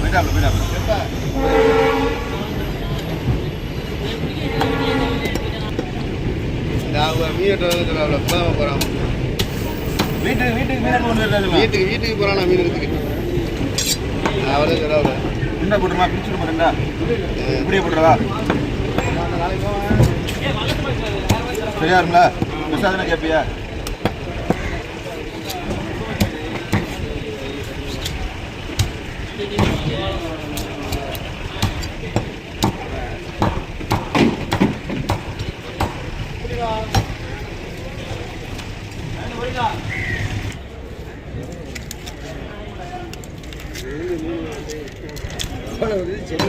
Cuidado, cuidado. போகிறான் வீட்டுக்கு வீட்டுக்கு மீன் வீட்டுக்கு வீட்டுக்கு போகிறான் மீன் எடுத்துக்கிட்டு? அவரே சொல்ல ரெண்டா போட்டுருமா? பிடிச்சிட்டு போ ரெண்டா. போட்டுறதா சரியா இருங்களா விசாதனை கேட்பியா Thank you. 嗯嗯嗯的我给